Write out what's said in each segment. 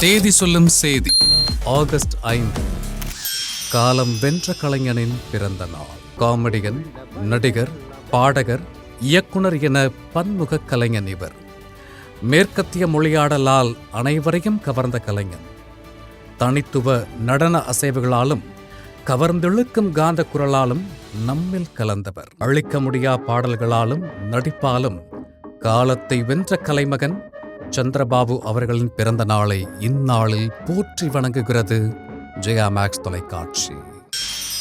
தேதி சொல்லும் செய்தி. ஆகஸ்ட் ஐந்து. காலம் வென்ற கலைஞனின் பிறந்த நாள். காமெடியன் நடிகர் பாடகர் இயக்குனர் என பன்முக கலைஞன் இவர். மேற்கத்திய மொழியாடலால் அனைவரையும் கவர்ந்த கலைஞன். தனித்துவ நடன அசைவுகளாலும் கவர்ந்தெழுக்கும் காந்த குரலாலும் நம்மில் கலந்தவர். அழிக்க முடியா பாடல்களாலும் நடிப்பாலும் காலத்தை வென்ற கலைமகன் சந்திரபாபு அவர்களின் பிறந்த நாளை இந்நாளில் போற்றி வணங்குகிறது ஜெயா மேக்ஸ் தொலைக்காட்சி.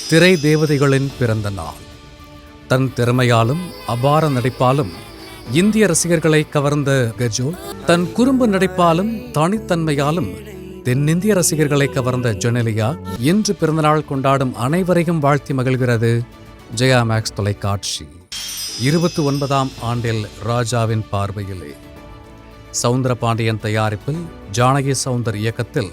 திரை தேவதைகளின் பிறந்த நாள். தன் திறமையாலும் அபார நடிப்பாலும் இந்திய ரசிகர்களை கவர்ந்த கஜோல் தன் குறும்பு நடிப்பாலும் தனித்தன்மையாலும் தென்னிந்திய ரசிகர்களை கவர்ந்த ஜொனலியா இன்று பிறந்தநாள் கொண்டாடும் அனைவரையும் வாழ்த்தி மகிழ்கிறது ஜெயா மேக்ஸ் தொலைக்காட்சி. இருபத்தி ஒன்பதாம் ஆண்டில் ராஜாவின் பார்வையிலே சவுந்தரபாண்டியன் தயாரிப்பில் ஜானகி சவுந்தர் இயக்கத்தில்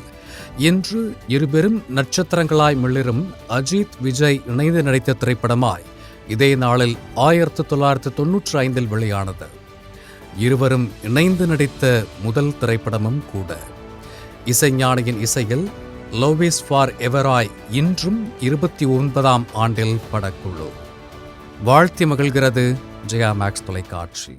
இன்று இருபெரும் நட்சத்திரங்களாய் மிளிரும் அஜித் விஜய் இணைந்து நடித்த திரைப்படமாய் இதே நாளில் ஆயிரத்து தொள்ளாயிரத்து தொன்னூற்றி ஐந்தில் வெளியானது. இருவரும் இணைந்து நடித்த முதல் திரைப்படமும் கூட. இசைஞானியின் இசையில் லோவிஸ் ஃபார் எவராய் இன்றும் இருபத்தி ஒன்பதாம் ஆண்டில் படக்குழு. வாழ்த்தி மகிழ்கிறது ஜெயா மேக்ஸ் தொலைக்காட்சி.